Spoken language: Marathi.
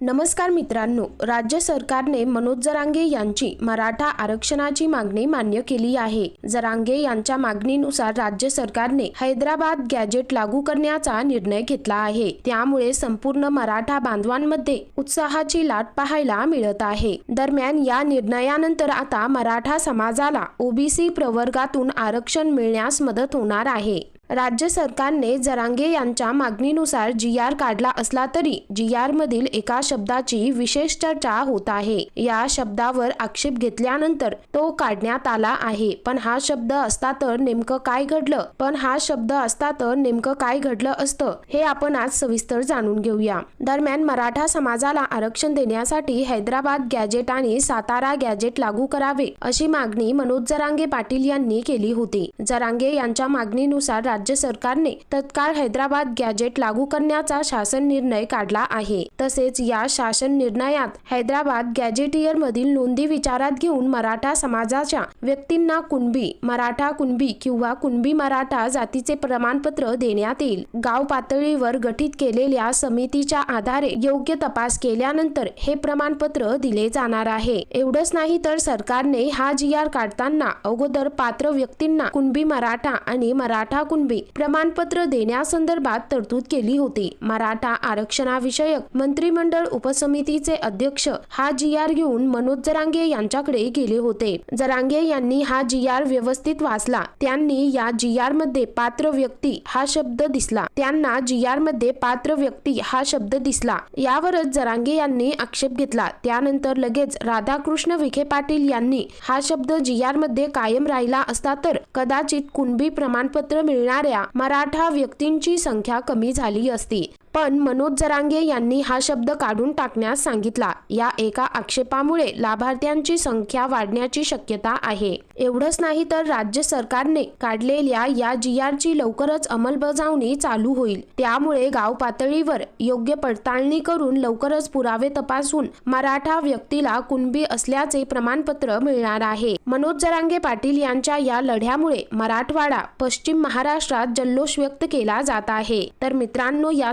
नमस्कार मित्रांनो राज्य सरकारने मनोज जरांगे यांची मराठा आरक्षणाची मागणी मान्य केली आहे. जरांगे यांच्या मागणीनुसार राज्य सरकारने हैदराबाद गॅजेट लागू करण्याचा निर्णय घेतला आहे. त्यामुळे संपूर्ण मराठा बांधवांमध्ये उत्साहाची लाट पाहायला मिळत आहे. दरम्यान या निर्णयानंतर आता मराठा समाजाला ओबीसी प्रवर्गातून आरक्षण मिळण्यास मदत होणार आहे. राज्य सरकारने जरांगे यांच्या मागणीनुसार जी आर काढला असला तरी जी आर मधील एका शब्दाची विशेष चर्चा होत आहे. या शब्दावर आक्षेप घेतल्यानंतर तो काढण्यात आला आहे. पण हा शब्द असता तर नेमकं काय घडलं? पण हा शब्द असता तर नेमकं काय घडलं असतं? हे आपण आज सविस्तर जाणून घेऊया. दरम्यान मराठा समाजाला आरक्षण देण्यासाठी हैदराबाद गॅजेट आणि सातारा गॅजेट लागू करावे अशी मागणी मनोज जरांगे पाटील यांनी केली होती. जरांगे यांच्या मागणीनुसार राज्य सरकारने तत्काळ हैदराबाद गॅजेट लागू करण्याचा शासन निर्णय काढला आहे. तसेच या शासन निर्णयात हैदराबाद गॅजेटियर मधील नोंदी विचारात घेऊन मराठा समाजाच्या व्यक्तींना कुणबी मराठा कुणबी किंवा कुणबी मराठा जातीचे प्रमाणपत्र देण्यात येईल. गाव पातळीवर गठीत केलेल्या समितीच्या आधारे योग्य तपास केल्यानंतर हे प्रमाणपत्र दिले जाणार आहे. एवढंच नाही तर सरकारने हा जी आर काढताना अगोदर पात्र व्यक्तींना कुणबी मराठा आणि मराठा कुणबी प्रमाणपत्र देण्यासंदर्भात तरतूद केली होती. मराठा आरक्षणाविषयक मंत्रिमंडळ उपसमितीचे अध्यक्ष हा जी आर घेऊन मनोज जरांगे यांच्याकडे गेले होते. जरांगे यांनी हा जी आर व्यवस्थित वाचला. त्यांनी या जी आरमध्ये पात्र व्यक्ती हा शब्द दिसला. त्यांना जी आरमध्ये पात्र व्यक्ती हा शब्द दिसला. यावरच जरांगे यांनी आक्षेप घेतला. त्यानंतर लगेच राधाकृष्ण विखे पाटील यांनी हा शब्द जी आरमध्ये कायम राहिला असता तर कदाचित कुणबी प्रमाणपत्र मिळणार करणाऱ्या मराठा व्यक्तींची संख्या कमी झाली असती. पण मनोज जरांगे यांनी हा शब्द काढून टाकण्यास सांगितला. या एका आक्षेपामुळे लाभार्थ्यांची संख्या वाढण्याची शक्यता आहे. एवढंच नाही तर राज्य सरकारने काढलेल्या या जी ची लवकरच अंमलबजावणी चालू होईल. त्यामुळे गाव पातळीवर योग्य पडताळणी करून लवकरच पुरावे तपासून मराठा व्यक्तीला कुणबी असल्याचे प्रमाणपत्र मिळणार आहे. मनोज जरांगे पाटील यांच्या या लढ्यामुळे मराठवाडा पश्चिम महाराष्ट्रात जल्लोष व्यक्त केला जात आहे. तर मित्रांनो या